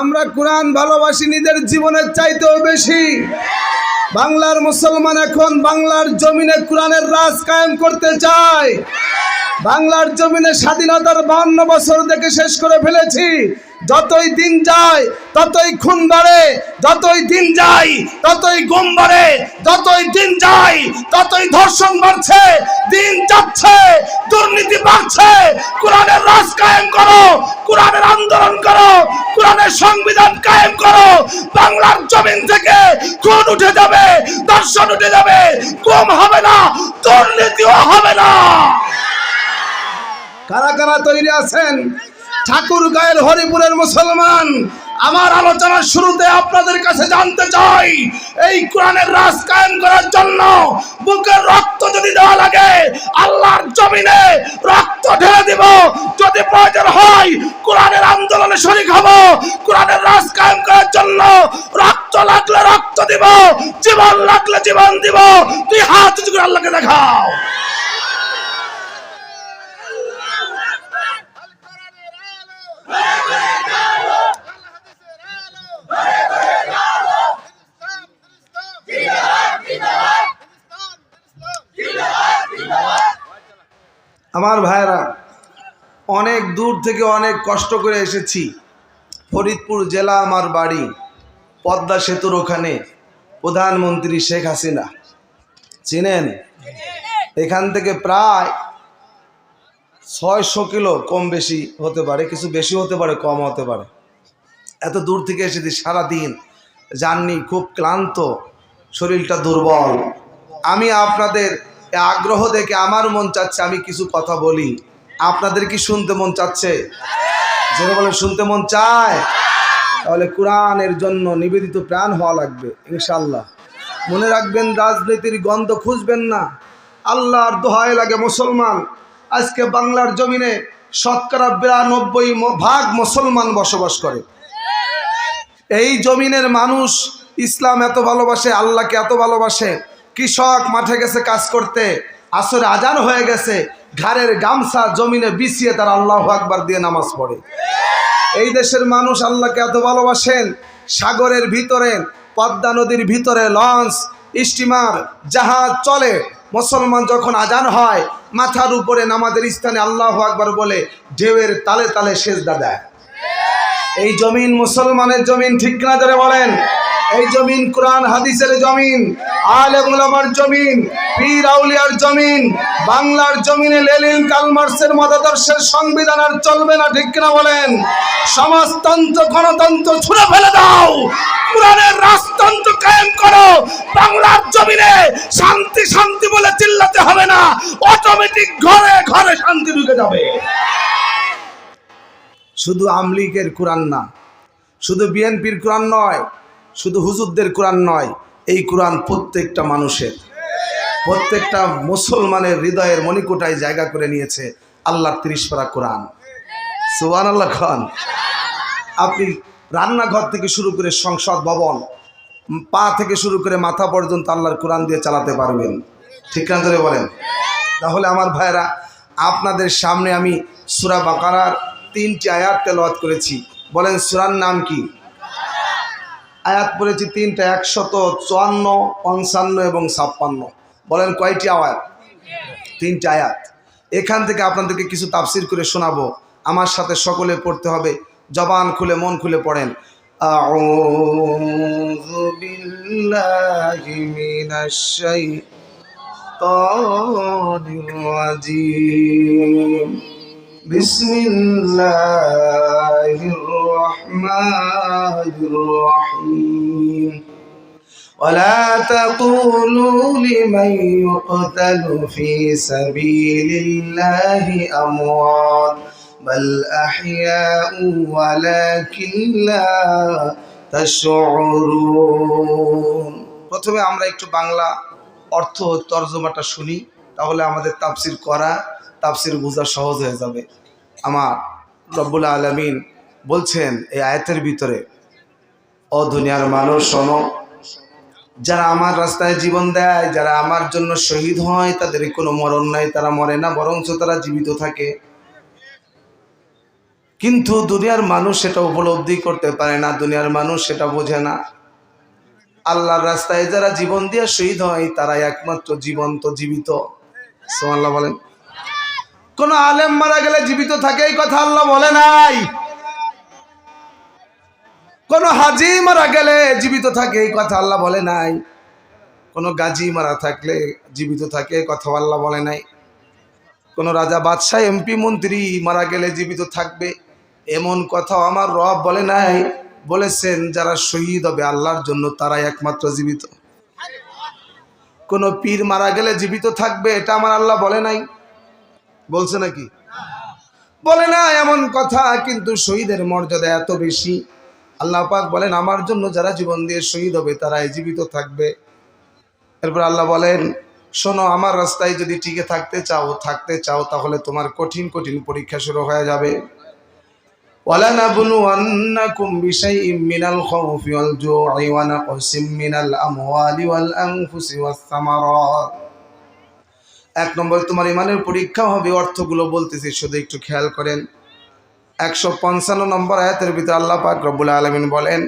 আমরা কোরআন ভালোবাসি, নিজের জীবনের চাইতেও বেশি। বাংলার মুসলমান এখন বাংলার জমিনে কোরআনের রাজ কায়েম করতে চায়। বাংলার জমিনে স্বাধীনতার বাহান্ন বছর দেখে শেষ করে ফেলেছি। যতই দিন যায়, ততই খুন বাড়ে, যতই দিন যায়, ততই গুম বাড়ে, যতই দিন যায়, ততই ধর্ষণ বাড়ছে, দিন যাচ্ছে দুর্নীতি বাড়ছে কোরআনের রাজ কায়েম করো কোরআনের আন্দোলন করো কোরআনের সংবিধান কায়েম করো। বাংলার জমিন থেকে খুন উঠে যাবে, দর্শন উঠে যাবে কম হবে না, দুর্নীতিও হবে না। কারা কারা তৈরি আছেন? ঠাকুর গায়ের হরিপুরের মুসলমান আমার আলোচনার শুরুতে আপনাদের কাছে জানতে চাই, এই কোরআনের রাজ কায়েম করার জন্য বুকের রক্ত যদি দেওয়া লাগে, আল্লাহর জমিনে রক্ত ঢেলে দিব। যদি প্রয়োজন হয়, কোরআনের আন্দোলনে শরিক হব। কোরআনের রাজ কায়েম করার জন্য রক্ত লাগলে রক্ত দিব, জীবন লাগলে জীবন দিব। তুই হাত আল্লাহকে দেখাও। আমার ভাইরা অনেক দূর থেকে অনেক কষ্ট করে এসেছি। ফরিদপুর জেলা আমার বাড়ি, পদ্মা সেতুর ওখানে, প্রধানমন্ত্রী শেখ হাসিনা। চিনেন? এখান থেকে প্রায় ছয়শো কিলো কম বেশি হতে পারে, কিছু বেশি হতে পারে, কম হতে পারে। এত দূর থেকে এসেছি সারাদিন জাননি খুব ক্লান্ত, শরীরটা দুর্বল। আমি আপনাদের আগ্রহ দেখে আমার মন চাচ্ছে আমি কিছু কথা বলি। আপনাদের কি শুনতে মন চাচ্ছে? যেটা বলে শুনতে মন চায়? তাহলে কোরআনের জন্য নিবেদিত প্রাণ হওয়া লাগবে ইনশাল্লাহ মনে রাখবেন, রাজনীতির গন্ধ খুঁজবেন না। আল্লাহর দোহাই লাগে মুসলমান। আজকে বাংলার জমিনে শতকরা বিরানব্বই ভাগ মুসলমান বসবাস করে। এই জমিনের মানুষ ইসলাম এত ভালোবাসে, আল্লাহকে এত ভালোবাসে কৃষক মাঠে গেছে কাজ করতে, আসরে আজান হয়ে গেছে, ঘাড়ের গামছা জমিনে বিছিয়ে তার আল্লাহ আকবার দিয়ে নামাজ পড়ে। এই দেশের মানুষ আল্লাহকে এত ভালোবাসেন, সাগরের ভিতরে, পদ্মা নদীর ভিতরে লঞ্চ, স্টিমার, জাহাজ চলে, মুসলমান যখন আজান হয়, মাথার উপরে নামাজের স্থানে আল্লাহ আকবার বলে, ঢেউয়ের তালে তালে সেজদা দেয়। এই জমিন মুসলমানের জমিন ঠিক না ধরে বলেন? এই জমিন কোরআন, হাদিসের জমিন আলেমুলামার জমিন, পীর আউলিয়ার জমিন, বাংলার জমিনে লেলিন কালমার্সের মতাদর্শের সংবিধান আর চলবে না, ঠিক না বলেন? সমাজতন্ত্র, গণতন্ত্র ছুড়ে ফেলে দাও! কোরআনের রাজতন্ত্র কায়েম করো! বাংলার জমিনে শান্তি শান্তি বলে চিল্লাতে হবে না। অটোমেটিক ঘরে ঘরে শান্তি ঢুকে যাবে। শুধু আমলিগের কোরআন না, শুধু বিএনপির কোরআন নয় শুধু হুজুরদের কোরআন নয়, এই কোরআন প্রত্যেকটা মানুষের। প্রত্যেকটা মুসলমানের হৃদয়ের মণিকোটায় জায়গা করে নিয়েছে আল্লাহর তিরিশ পারা কোরআন। সোহান আল্লাহ খান। আপনি রান্নাঘর থেকে শুরু করে সংসদ ভবন, পা থেকে শুরু করে মাথা পর্যন্ত আল্লাহর কোরআন দিয়ে চালাতে পারবেন। ঠিক ধরে বলেন? তাহলে আমার ভাইরা আপনাদের সামনে আমি সুরা বাকারার তিনটি আয়াত তেলাওয়াত করেছি। বলেন, সুরার নাম কি? আয়াত পড়েছি তিনটা, একশত চুয়ান্ন, পঞ্চান্ন এবং ছাপ্পান্ন। বলেন কয়টি আয়াত? তিনটা আয়াত। এখান থেকে আপনাদেরকে কিছু তাফসির করে শোনাবো। আমার সাথে সকলে পড়তে হবে, জবান খুলে, মন খুলে পড়েন। আউযু الرحمن الرحيم ولا تقولوا لمن يقتل في سبيل الله أموات بل أحياء ولكن لا تشعرون প্রথমে আমরা একটু বাংলা অর্থ তর্জমাটা শুনি তাহলে আমাদের তাফসির করা তাফসির বোঝা সহজ হয়ে যাবে আমার রব্বুল আলমিন বলছেন এই আয়াতের ভিতরে, ও দুনিয়ার মানুষ, শোনো, যারা আমার রাস্তায় জীবন দেয়, যারা আমার জন্য শহীদ হয়, তাদের কোনো মরণ নাই, তারা মরে না, বরঞ্চ তারা জীবিত থাকে। কিন্তু দুনিয়ার মানুষ সেটা উপলব্ধি করতে পারে না, দুনিয়ার মানুষ সেটা বোঝে না। আল্লাহর রাস্তায় যারা জীবন দিয়ে শহীদ হয়, তারাই একমাত্র জীবন্ত, জীবিত। সোমাল্লাহ বলেন। কোন আলেম মারা গেলে জীবিত থাকে এই কথা আল্লাহ বলে নাই। কোন হাজি মারা গেলে জীবিত থাকে, এই কথা আল্লাহ বলে নাই। কোন গাজী মারা থাকলে জীবিত থাকে কথা আল্লাহ বলে নাই। কোন রাজা, বাদশাহ, এমপি, মন্ত্রী মারা গেলে জীবিত থাকবে, এমন কথা আমার রব বলে নাই। বলেছেন, যারা শহীদ হবে আল্লাহর জন্য, তারাই একমাত্র জীবিত। কোন পীর মারা গেলে জীবিত থাকবে, এটা আমার আল্লাহ বলে নাই। বলছে নাকি? বলে না এমন কথা, কিন্তু শহীদের মর্যাদা এত বেশি। আল্লাহ পাক বলেন আমার জন্য যারা জীবন দিয়ে শহীদ হবে তারাই জীবিত থাকবে এরপর আল্লাহ বলেন শোনো আমার রাস্তায় যদি টিকে থাকতে চাও থাকতে চাও তাহলে তোমার কঠিন কঠিন পরীক্ষা শুরু হয়ে যাবে ولنبلونكم بشيء من الخوف والجوع ونقص من الأموال والأنفس والثمرات এক নম্বর তোমার ইমানের পরীক্ষা হবে অর্থগুলো বলতেছি শুধু একটু খেয়াল করেন একশো পঞ্চান্ন নম্বর আয়াতের ভিতরে আল্লাহ পাক রব্বুল আলমিন বলেন